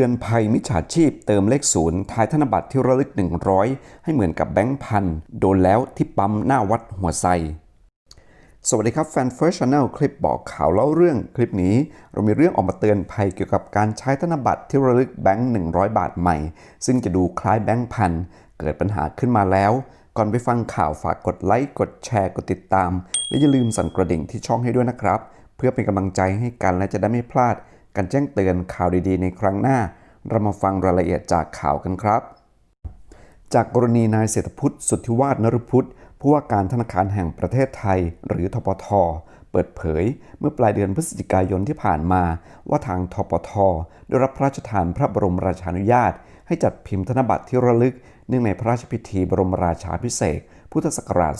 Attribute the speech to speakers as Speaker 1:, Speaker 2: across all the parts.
Speaker 1: ตือนภัยมิจฉาชีพเติมเลขศูนย์ท้ายธนบัตรที่ระลึก 100 ให้เหมือนกับแบงค์พันโดนแล้วที่ปั๊มหน้าวัดหัวไซสวัสดีครับแฟน First Channel คลิปบอกข่าวเล่าเรื่องคลิปนี้ เรามีเรื่องออกมาเตือนภัยเกี่ยวกับการใช้ธนบัตรที่ระลึกแบงค์100 บาทใหม่ ซึ่งจะดูคล้ายแบงค์พันเกิดปัญหาขึ้นมาแล้ว ก่อนไปฟังข่าวฝากกดไลค์กดแชร์กดติดตาม และอย่าลืมสั่นกระดิ่งที่ช่องให้ด้วยนะครับ เพื่อเป็นกำลังใจให้กันและจะได้ไม่พลาด การแจ้งเตือนข่าวดีๆ ในครั้งหน้า เรามาฟังรายละเอียดจากข่าวกันครับ จากกรณีนายเศรษฐพุทธสุทธิวาฒนรพุทธผู้ว่าการธนาคารแห่งประเทศไทย หรือทปท เปิดเผย เมื่อปลายเดือนพฤศจิกายนที่ผ่านมา ว่าทางทปท ได้รับพระราชทานพระบรมราชานุญาต ให้จัดพิมพ์ธนบัตรที่ระลึก เนื่องในพระราชพิธีบรมราชาพิเศษพุทธศักราช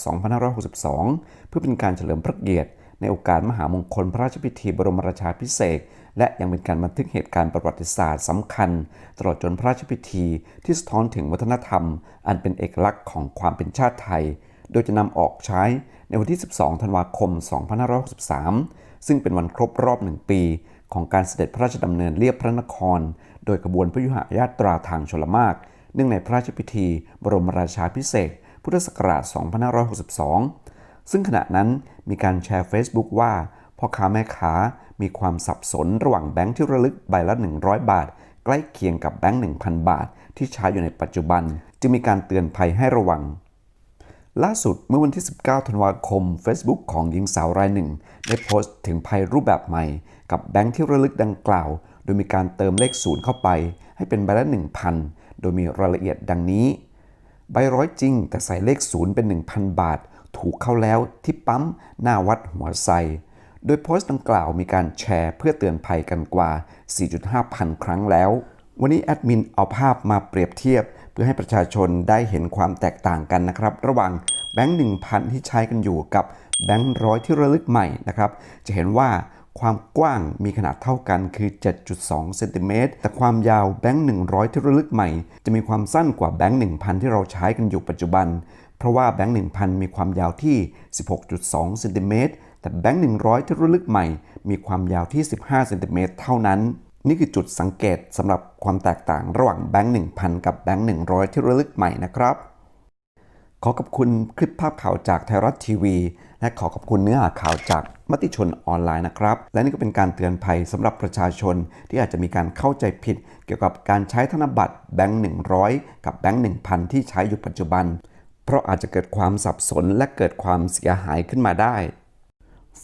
Speaker 1: 2562 เพื่อเป็นการเฉลิมพระเกียรติ ในโอกาสมหามงคลพระราชพิธีบรมราชาพิเศษ และยังเป็นการบันทึกเหตุการณ์ประวัติศาสตร์สำคัญ ตลอดจนพระราชพิธีที่สะท้อนถึงวัฒนธรรม อันเป็นเอกลักษณ์ของความเป็นชาติไทย โดยจะนำออกใช้ในวันที่ 12 ธันวาคม 2563 ซึ่งเป็นวันครบรอบหนึ่งปี ของการเสด็จพระราชดำเนินเลียบพระนคร โดยขบวนพยุหญาตราทางชลมารเนื่องในพระราชพิธี บรมราชาพิเศษพุทธศักราช 2562 ซึ่งขณะนั้นมีการแชร์ Facebook ว่าพ่อค้าแม่ค้า มีความสับสนระหว่างแบงค์ที่ระลึกใบละ 100 บาท ใกล้เคียงกับแบงค์1,000 บาท ที่ใช้อยู่ในปัจจุบัน จึงมีการเตือนภัยให้ระวัง ล่าสุดเมื่อวันที่ 19 ธันวาคม Facebook ของหญิงสาวรายหนึ่ง ได้โพสต์ถึงภัยรูปแบบใหม่ กับแบงค์ที่ระลึกดังกล่าว โดยมีการเติมเลขศูนย์เข้าไป ให้เป็นใบละ 1,000 โดยมีรายละเอียดดังนี้ใบร้อยจริงแต่ใส่เลขศูนย์เป็น 1,000 บาท ถูกเข้าแล้วที่ปั๊มหน้าวัดหัวไซ โดยโพสต์ดังกล่าวมีการแชร์เพื่อเตือนภัยกันกว่า 4.5 พันครั้งแล้ว วันนี้แอดมินเอาภาพมาเปรียบเทียบ เพื่อให้ประชาชนได้เห็นความแตกต่างกันนะครับ ระหว่างแบงค์1,000 ที่ใช้กันอยู่กับแบงค์ร้อยที่ระลึกใหม่นะครับ จะเห็นว่าความกว้างมีขนาดเท่ากันคือ 7.2 เซนติเมตร แต่ความยาวแบงค์ 100 ที่ระลึกใหม่ จะมีความสั้นกว่าแบงค์ 1,000 ที่เราใช้กันอยู่ปัจจุบัน เพราะว่าแบงค์ 1,000 มีความยาวที่ 16.2 เซนติเมตร แต่แบงค์100 ที่ระลึกใหม่ มีความยาวที่ 15 เซนติเมตรเท่านั้น นี่คือจุดสังเกตสำหรับความแตกต่างระหว่างแบงค์1,000 กับแบงค์100 ที่ระลึกใหม่นะครับ ขอขอบคุณคลิปภาพข่าวจากไทยรัฐทีวี และขอขอบคุณเนื้อหาข่าวจากมติชนออนไลน์นะครับ และนี่ก็เป็นการเตือนภัยสำหรับประชาชนที่อาจจะมีการเข้าใจผิด เกี่ยวกับการใช้ธนบัตรแบงค์100 กับแบงค์1,000 ที่ใช้อยู่ปัจจุบัน เพราะอาจจะเกิดความสับสนและเกิดความเสียหายขึ้นมาได้